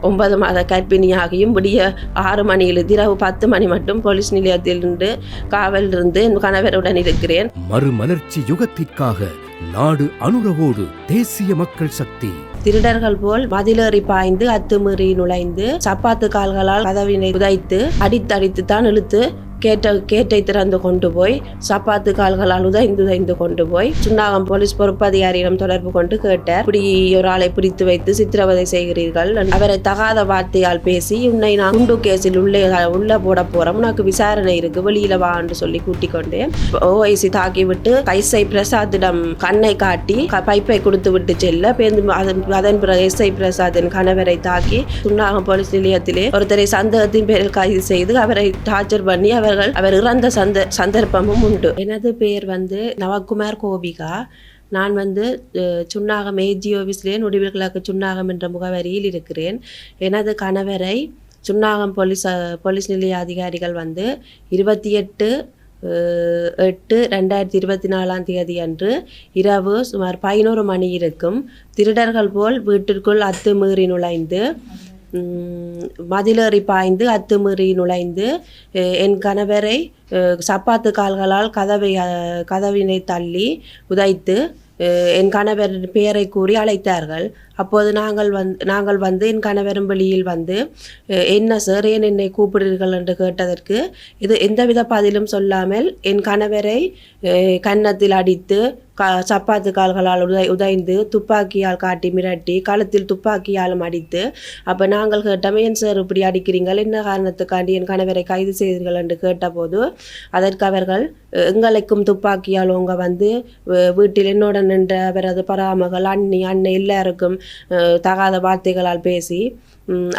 ஒன்பது மாத கர்ப்பிணியாகியும் விடிய ஆறு மணியிலிருந்து இரவு பத்து மணி மட்டும் போலீஸ் நிலையத்திலிருந்து காவல் இருந்து கணவருடன் இருக்கிறேன். மறுமலர்ச்சி யுகத்திற்காக நாடு அனுரவோடு தேசிய மக்கள் சக்தி. திருடர்கள் போல் மதிலேறி பாய்ந்து அத்துமீறி நுழைந்து சப்பாத்து கால்களால் கதவினை உதைத்து அடித்தடித்து தான் இழுத்து கேட்ட கேட்டை திறந்து கொண்டு போய் சப்பாத்து கால்களால் அழுதைந்து தைந்து கொண்டு போய் சுன்னாகம் போலீஸ் பொறுப்பதிகாரியிடம் தொடர்பு கொண்டு கேட்டார். இப்படி ஒரு ஆளை பிடித்து வைத்து சித்திரவதை செய்கிறீர்கள் அவரை தகாத வார்த்தையால் பேசி உன்னை நான் குண்டு கேஸில் உள்ளே உள்ள போட போறோம் உனக்கு விசாரணை இருக்கு வெளியில வா என்று சொல்லி கூட்டிக் கொண்டு ஓஐசி தாக்கி விட்டு கைசை பிரசாத்திடம் கண்ணை காட்டி பைப்பை கொடுத்து விட்டு செல்ல அதன் அதன் பிறகு எஸ்ஐ பிரசாத்தின் கணவரை தாக்கி சுன்னாகம் போலீஸ் நிலையத்திலே ஒருத்தரை சந்தேகத்தின் பேரில் கைது செய்து அவரை டார்ச்சர் பண்ணி அவர் அவர்கள் அவர் இறந்த சந்த சந்தர்ப்பமும் உண்டு. எனது பெயர் வந்து நவகுமார் கோபிகா. நான் வந்து சுன்னாகம் ஏஜி ஆஃபீஸ்லேயே நொடிவில் கிழக்கு சுன்னாகம் என்ற முகவரியில் இருக்கிறேன். எனது கணவரை சுன்னாகம் போலீஸ் போலீஸ் நிலைய அதிகாரிகள் வந்து இருபத்தி எட்டு எட்டு ரெண்டாயிரத்தி இருபத்தி நாலாம் தேதி அன்று இரவு சுமார் பதினோரு மணி இருக்கும் திருடர்கள் போல் வீட்டிற்குள் அத்துமீறி நுழைந்து மதிலேறி பாய்ந்து அத்துமீறி நுழைந்து என் கணவரை சப்பாத்து கால்களால் கதவை கதவினை தள்ளி உதைத்து என் கணவர் பெயரை கூறி அழைத்தார்கள். அப்போது நாங்கள் வந்து நாங்கள் வந்து என் கணவரும் வெளியில் வந்து என்ன சார் ஏன் என்னை கூப்பிடுறீர்கள்? என்று கேட்டதற்கு இது எந்தவித பதிலும் சொல்லாமல் என் கணவரை கன்னத்தில் அடித்து கா சப்பாத்து கால்களால் உதை உதைந்து துப்பாக்கியால் காட்டி மிரட்டி கழுத்தில் துப்பாக்கியாலும் அடித்து அப்போ நாங்கள் கேட்டோம் ஏன் சார் இப்படி அடிக்கிறீங்கள்? என்ன காரணத்துக்காண்டி என் கணவரை கைது செய்தீர்கள்? என்று கேட்டபோது அதற்கு அவர்கள் எங்களுக்கும் துப்பாக்கியால் உங்க வந்து வீட்டில் என்னோட நின்ற அவரது பராமகள் அண்ணி அன்னை எல்லாருக்கும் தகாத வார்த்தைகளால் பேசி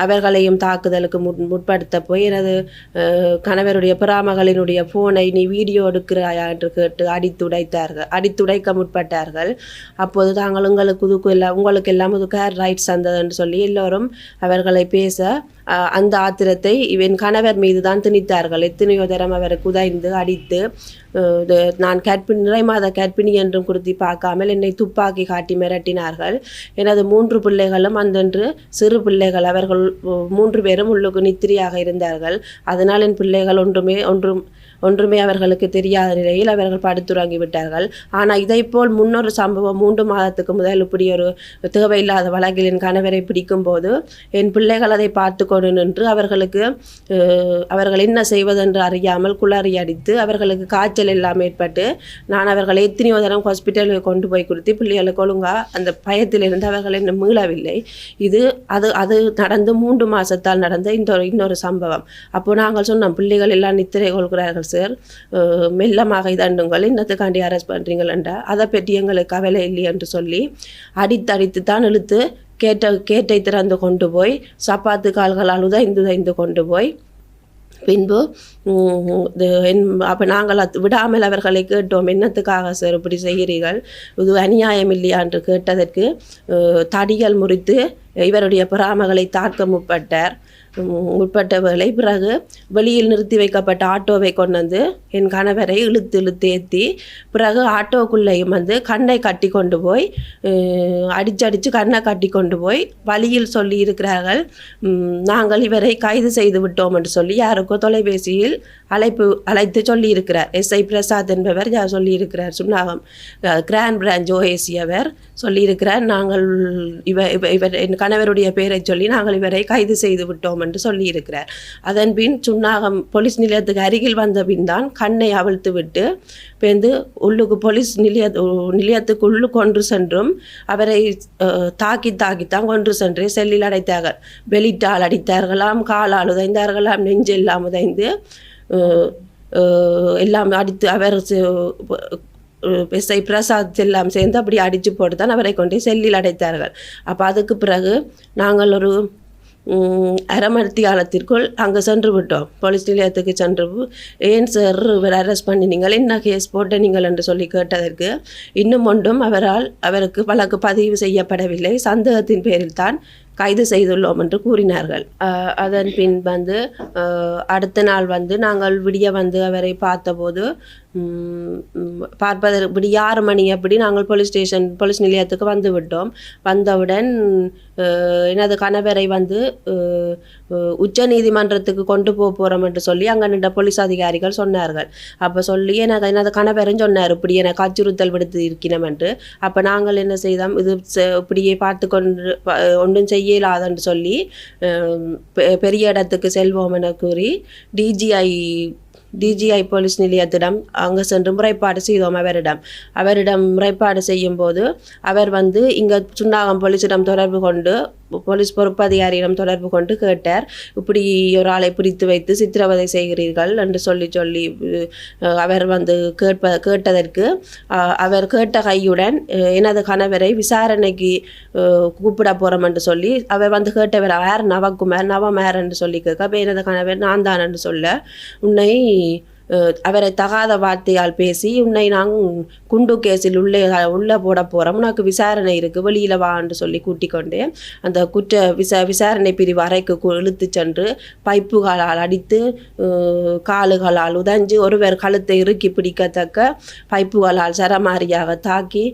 அவர்களையும் தாக்குதலுக்கு முட் முற்படுத்த போய் எனது கணவருடைய பிராமகளினுடைய ஃபோனை நீ வீடியோ எடுக்கிறாயா? என்று கேட்டு அடித்துடைத்தார்கள் அடித்துடைக்க முற்பட்டார்கள். அப்போது தாங்கள் உங்களுக்கு இதுக்கு எல்லாம் உங்களுக்கு எல்லாம் இது ரைட்ஸ் வந்தது சொல்லி எல்லோரும் அவர்களை பேச அந்த ஆத்திரத்தை இவன் கணவர் மீது தான் திணித்தார்கள். எத்தனையோ தரம் அவரை குதைந்து அடித்து நான் கற்பிணி நிறைமாத கற்பிணி என்றும் குறித்து பார்க்காமல் என்னை துப்பாக்கி காட்டி மிரட்டினார்கள். எனது மூன்று பிள்ளைகளும் அந்தன்று சிறு பிள்ளைகள் அவர்கள் மூன்று பேரும் உள்ளுக்கு நித்திரியாக இருந்தார்கள். அதனால் என் பிள்ளைகள் ஒன்றுமே ஒன்றும் ஒன்றுமே அவர்களுக்கு தெரியாத நிலையில் அவர்கள் படுத்துறங்கி விட்டார்கள். ஆனால் இதைப்போல் முன்னொரு சம்பவம் மூன்று மாதத்துக்கு முதல் இப்படி ஒரு தேவையில்லாத வழக்கில் என் கணவரை பிடிக்கும்போது என் பிள்ளைகள் அதை பார்த்து கொண்டு நின்று அவர்களுக்கு அவர்கள் என்ன செய்வதென்று அறியாமல் குளறி அடித்து அவர்களுக்கு காய்ச்சல் எல்லாம் ஏற்பட்டு நான் அவர்களை எத்தனையோ தரம் ஹாஸ்பிட்டலுக்கு கொண்டு போய் கொடுத்து பிள்ளைகளுக்கு ஒழுங்கா அந்த பயத்திலிருந்து அவர்கள் இன்னும் மீளவில்லை. இது அது அது நடந்து மூன்று மாதத்தால் நடந்த இந்த இன்னொரு சம்பவம். அப்போ நாங்கள் சொன்னோம் பிள்ளைகள் எல்லாம் நித்திரை கொள்கிறார்கள் சார் மெல்லமாக இதண்டுங்கள் இன்னத்துக்காண்டி அரெஸ்ட் பண்ணுறீங்களா அதை பற்றி எங்களுக்கு கவலை இல்லை என்று சொல்லி அடித்தடித்து தான் இழுத்து கேட்ட கேட்டை திறந்து கொண்டு போய் சப்பாத்து கால்களால் உதைந்து உதைந்து கொண்டு போய் பின்பு என் அப்போ நாங்கள் அத் விடாமல் அவர்களை கேட்டோம் என்னத்துக்காக சார் இப்படி செய்கிறீர்கள்? இது அநியாயம் இல்லையா? என்று கேட்டதற்கு தடிகள் முறித்து இவருடைய பிராமகளை தாக்க முற்பட்டார். உட்பட்டவர்களை பிறகு வெளியில் நிறுத்தி வைக்கப்பட்ட ஆட்டோவை கொண்டு வந்து என் கணவரை இழுத்து இழுத்து ஏற்றி பிறகு ஆட்டோக்குள்ளேயும் வந்து கண்ணை கட்டி கொண்டு போய் அடிச்சு அடித்து கண்ணை கட்டி கொண்டு போய் வழியில் சொல்லி இருக்கிறார்கள். நாங்கள் இவரை கைது செய்து விட்டோம் என்று சொல்லி யாருக்கோ தொலைபேசியில் அழைப்பு அழைத்து சொல்லியிருக்கிறார் எஸ்ஐ பிரசாத் என்பவர் யார் சொல்லியிருக்கிறார் சுண்ணாகம் கிராண்ட் பிரான்ச் ஓஏசி அவர் சொல்லியிருக்கிறார் நாங்கள் இவ இவ- இவர் என் கணவருடைய பெயரை சொல்லி நாங்கள் இவரை கைது செய்து விட்டோம் என்று சொல்லியிருக்கிறார். அதன் பின் சுன்னாகம் போலீஸ் நிலையத்துக்கு அருகில் வந்த பின் தான் கண்ணை அவிழ்த்து விட்டு பேந்து உள்ளுக்கு போலீஸ் நிலைய நிலையத்துக்கு உள்ளு கொன்று சென்றும் அவரை தாக்கி தாக்கித்தான் கொன்று சென்று செல்லில் அடைத்தார்கள். வெளிட்டால் அடித்தார்களாம் காலால் உதைந்தார்களாம் நெஞ்செல்லாம் உதைந்து எல்லாம் அடித்து அவர் எஸ்ஐ பிரசாத் எல்லாம் சேர்ந்து அப்படி அடித்து போட்டு தான் அவரை கொண்டு செல்லில் அடைத்தார்கள். அப்போ அதுக்கு பிறகு நாங்கள் ஒரு அரை மணி காலத்திற்குள் அங்கே சென்று விட்டோம். போலீஸ் நிலையத்துக்கு சென்று ஏன் சார் இவர் அரெஸ்ட் பண்ணினீங்கள் என்ன கேஸ் போட்டனீங்கள் என்று சொல்லி கேட்டதற்கு இன்னும் ஒன்றும் அவரால் அவருக்கு வழக்கு பதிவு செய்யப்படவில்லை. சந்தேகத்தின் பேரில் தான் கைது செய்துள்ளோம் என்று கூறினார்கள். அதன் பின் வந்து அடுத்த நாள் வந்து நாங்கள் விடிய வந்து அவரை பார்த்தபோது பார்ப்பதற்கு இப்படி ஆறு மணி அப்படி நாங்கள் போலீஸ் ஸ்டேஷன் போலீஸ் நிலையத்துக்கு வந்து விட்டோம். வந்தவுடன் எனது கணவரை வந்து உச்ச நீதிமன்றத்துக்கு கொண்டு போக போகிறோம் என்று சொல்லி அங்கே நின்ற போலீஸ் அதிகாரிகள் சொன்னார்கள். அப்போ சொல்லி எனக்கு எனது கணவரும் சொன்னார் இப்படி எனக்கு அச்சுறுத்தல் விடுத்து இருக்கிறோம் என்று. அப்போ நாங்கள் என்ன செய்தோம் இது செ- இப்படியே பார்த்து கொண்டு ப- ஒன்றும் செய்யலாதுன்னு சொல்லி பெ- பெரிய இடத்துக்கு செல்வோம் என கூறி டிஜிஐ டிஜிஐ போலீஸ் நிலையத்திடம் அங்கே சென்று முறைப்பாடு செய்தோம் அவரிடம். அவரிடம் முறைப்பாடு செய்யும்போது அவர் வந்து இங்கே சுண்ணாகம் போலீஸிடம் தொடர்பு கொண்டு போலீஸ் பொறுப்பதிகாரியிடம் தொடர்பு கொண்டு கேட்டார். இப்படி ஒரு ஆளை பிடித்து வைத்து சித்திரவதை செய்கிறீர்கள் என்று சொல்லி சொல்லி அவர் வந்து கேட்ப கேட்டதற்கு அவர் கேட்ட கையுடன் எனது கணவரை விசாரணைக்கு கூப்பிட போகிறோம் என்று சொல்லி அவர் வந்து கேட்டவர் யார்? நவகுமார். நவமேர் என்று சொல்லி கேட்க அப்போ எனது கணவர் நான் தான் என்று சொல்ல உன்னை அவரை தகாத வார்த்தையால் பேசி உன்னை நாங்கள் குண்டு கேஸில் உள்ளே உள்ளே போட போகிறோம் உனக்கு விசாரணை இருக்குது வெளியில் வான்னு சொல்லி கூட்டிக் கொண்டு அந்த குற்ற விசா விசாரணை பிரிவு அறைக்கு இழுத்து இழுத்துச் சென்று பைப்புகளால் அடித்து காலுகளால் உதஞ்சு ஒருவர் கழுத்தை இறுக்கி பிடிக்கத்தக்க பைப்புகளால் சரமாரியாக தாக்கி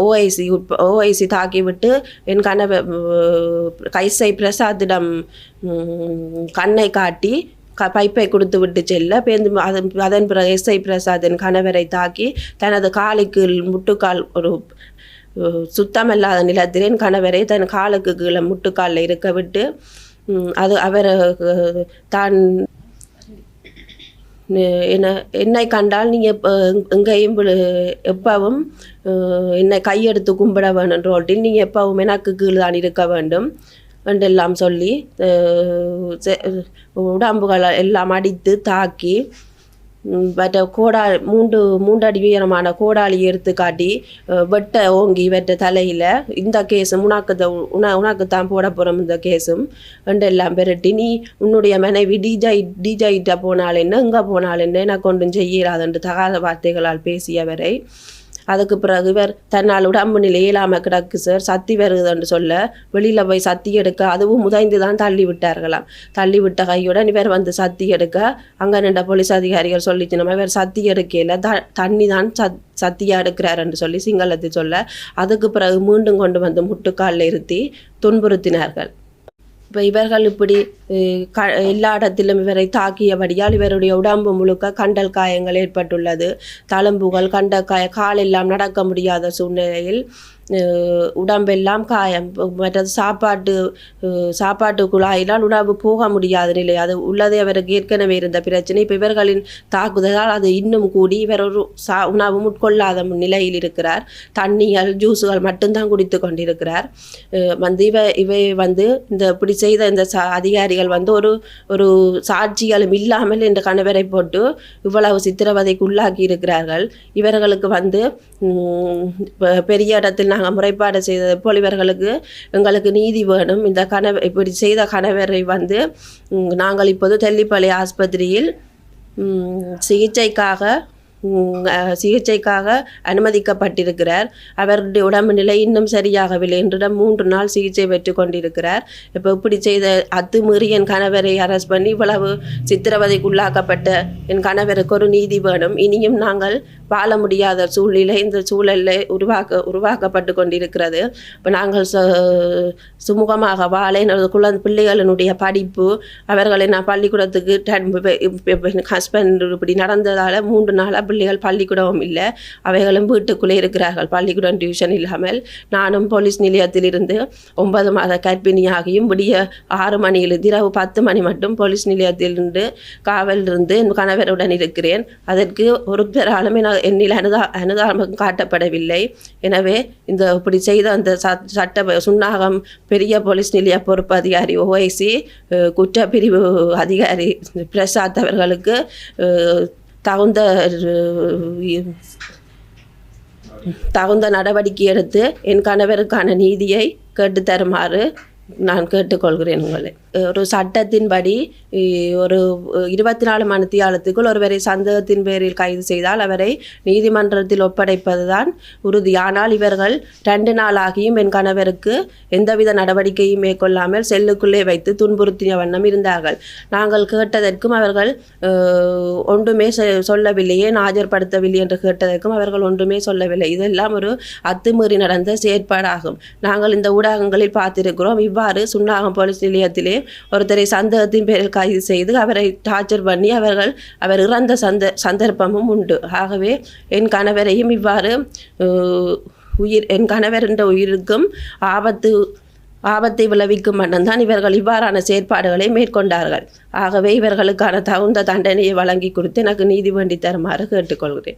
ஓஐசி ஓஐசி தாக்கிவிட்டு என் கணவர் கைசை பிரசாத்திடம் கண்ணை காட்டி க பைப்பை கொடுத்து விட்டு செல்ல பேருந்து அதன் அதன் பிறகு எஸ்ஐ பிரசாத் கணவரை தாக்கி தனது காலுக்கு முட்டுக்கால் ஒரு சுத்தமல்லாத சுத்தமில்லாத கணவரை தன் காலுக்கு கீழே முட்டுக்காலில் இருக்க விட்டு அது அவர் தான் என்ன என்னை கண்டால் நீங்கள் எங்கேயும் எப்பவும் என்னை கையெடுத்து கும்பிட வேணும் ரோட்டில் நீங்கள் எப்பவும் எனக்கு கீழ் தான் இருக்க வேண்டும். என்றெல்லாம் சொல்லி அஹ், உடம்புகளை எல்லாம் அடித்து தாக்கி வெற்ற மற்ற கோடா மூன்று மூன்றடி உயரமான கோடாளி எடுத்து காட்டி வெட்ட ஓங்கி வெட்ட தலையில் இந்த கேஸும் உனக்கு உன உனக்கு தான் போட போகிறோம் இந்த கேஸும் என்றெல்லாம் பெருட்டி நீ உன்னுடைய மனைவி டிஜை டிஜைட்ட போனால் என்ன எங்கே போனால் என்ன எனக்கு ஒன்றும் செய்யலாதென்று தகாத வார்த்தைகளால் பேசியவரை அதுக்கு பிறகு இவர் தன்னால் உடம்பு நிலை இயலாமல் கிடக்கு சார் சத்தி வருதுன்னு சொல்ல வெளியில் போய் சத்தி எடுக்க அதுவும் முதைந்து தான் தள்ளி விட்டார்களாம். தள்ளி விட்ட கையுடன் இவர் வந்து சத்தி எடுக்க அங்கே நின்ற போலீஸ் அதிகாரிகள் சொல்லிச்சு நம்ம இவர் சத்தி எடுக்கையில் த தண்ணி தான் சத் சத்தியாக எடுக்கிறாருன்னு சொல்லி சிங்களத்தை சொல்ல அதுக்கு பிறகு மீண்டும் கொண்டு வந்து முட்டுக்காலில் இருத்தி துன்புறுத்தினார்கள். இப்போ இவர்கள் இப்படி க எல்லா இடத்திலும் இவரை தாக்கியபடியால் இவருடைய உடம்பு முழுக்க கண்டல் காயங்கள் ஏற்பட்டுள்ளது. தழும்புகள் கண்டக்காய காய காலெல்லாம் நடக்க முடியாத சூழ்நிலையில் உடம்பெல்லாம் காயம். மற்றது சாப்பாட்டு சாப்பாட்டு குழாயினால் உணவு போக முடியாத நிலை. அது உள்ளதே அவருக்கு ஏற்கனவே இருந்த பிரச்சனை. இப்போ இவர்களின் தாக்குதலால் அது இன்னும் கூடி இவர் ஒரு சா உணவு உட்கொள்ளாத நிலையில் இருக்கிறார். தண்ணிகள் ஜூஸுகள் மட்டும்தான் குடித்து கொண்டிருக்கிறார். வந்து இவ இவை வந்து இந்த இப்படி செய்த இந்த சா அதிகாரிகள் வந்து ஒரு ஒரு சாட்சிகளும் இல்லாமல் இந்த கணவரை போட்டு இவ்வளவு சித்திரவதைக்கு உள்ளாக்கி இருக்கிறார்கள். இவர்களுக்கு வந்து பெரிய இடத்தில் நாங்கள் முறைப்பாடு செய்தது போல் இவர்களுக்கு எங்களுக்கு நீதி வேணும். இந்த கணவர் இப்படி செய்த கணவரை வந்து நாங்கள் இப்போது தெல்லிப்பள்ளி ஆஸ்பத்திரியில் சிகிச்சைக்காக சிகிச்சைக்காக அனுமதிக்கப்பட்டிருக்கிறார். அவருடைய உடம்பு நிலை இன்னும் சரியாகவில்லை என்றிடம் மூன்று நாள் சிகிச்சை பெற்று கொண்டிருக்கிறார். இப்போ இப்படி செய்த அத்துமீறி என் கணவரை அரெஸ்ட் பண்ணி இவ்வளவு சித்திரவதைக்குள்ளாக்கப்பட்ட என் கணவருக்கு ஒரு நீதி வேணும். இனியும் நாங்கள் வாழ முடியாத சூழ்நிலை இந்த சூழலில் உருவாக்க உருவாக்கப்பட்டு கொண்டிருக்கிறது. இப்போ நாங்கள் சுமூகமாக வாழ எனது குழந்தை பிள்ளைகளினுடைய படிப்பு அவர்களை நான் பள்ளிக்கூடத்துக்கு ஹஸ்பண்ட் இப்படி நடந்ததால் மூன்று நாளாக பிள்ளைகள் பள்ளிக்கூடமும் இல்லை. அவைகளும் வீட்டுக்குள்ளே இருக்கிறார்கள். பள்ளிக்கூடம் டியூஷன் இல்லாமல் நானும் போலீஸ் நிலையத்திலிருந்து ஒன்பது மாத கர்ப்பிணியாகியும் விடிய ஆறு மணியிலிருந்து இரவு பத்து மணி மட்டும் போலீஸ் நிலையத்திலிருந்து காவலில் இருந்து என் கணவருடன் இருக்கிறேன். அதற்கு ஒரு பெறாலும் என்னில் அனுதா அனுதாபம் காட்டப்படவில்லை. எனவே இந்த இப்படி செய்த அந்த ச- சட்ட சுன்னாகம் பெரிய போலீஸ் நிலைய பொறுப்பு அதிகாரி ஓஐசி குற்றப்பிரிவு அதிகாரி பிரசாத் அவர்களுக்கு தகுந்த தகுந்த நடவடிக்கை எடுத்து என் கணவருக்கான நீதியை கேட்டு தருமாறு நான் கேட்டுக்கொள்கிறேன் உங்களை. ஒரு சட்டத்தின்படி ஒரு இருபத்தி நாலு மணித்தியாலத்துக்குள் ஒருவரை சந்தேகத்தின் பேரில் கைது செய்தால் அவரை நீதிமன்றத்தில் ஒப்படைப்பதுதான் உறுதி. ஆனால் இவர்கள் ரெண்டு நாளாகியும் என் கணவருக்கு எந்தவித நடவடிக்கையும் மேற்கொள்ளாமல் செல்லுக்குள்ளே வைத்து துன்புறுத்திய வண்ணம் இருந்தார்கள். நாங்கள் கேட்டதற்கும் அவர்கள் ஒன்றுமே செ- ஆஜர்படுத்தவில்லை என்று கேட்டதற்கும் அவர்கள் ஒன்றுமே சொல்லவில்லை. இதெல்லாம் ஒரு அத்துமீறி நடந்த செயற்பாடாகும். நாங்கள் இந்த ஊடகங்களில் பார்த்திருக்கிறோம் இவ்வாறு சுன்னாகம் போலீஸ் நிலையத்திலே ஒருத்தரை சந்தேகத்தின் பேரில் கைது செய்து அவரை டார்ச்சர் பண்ணி அவர்கள் அவர் இறந்த சந்த சந்தர்ப்பமும் உண்டு. ஆகவே என் கணவரையும் இவ்வாறு உயிர் என் கணவர் என்ற உயிருக்கும் ஆபத்து ஆபத்தை விளைவிக்கும் வண்ணம்தான் இவர்கள் இவ்வாறான செயற்பாடுகளை மேற்கொண்டார்கள். ஆகவே இவர்களுக்கான தகுந்த தண்டனையை வழங்கி கொடுத்து எனக்கு நீதி வேண்டி தருமாறு கேட்டுக்கொள்கிறேன்.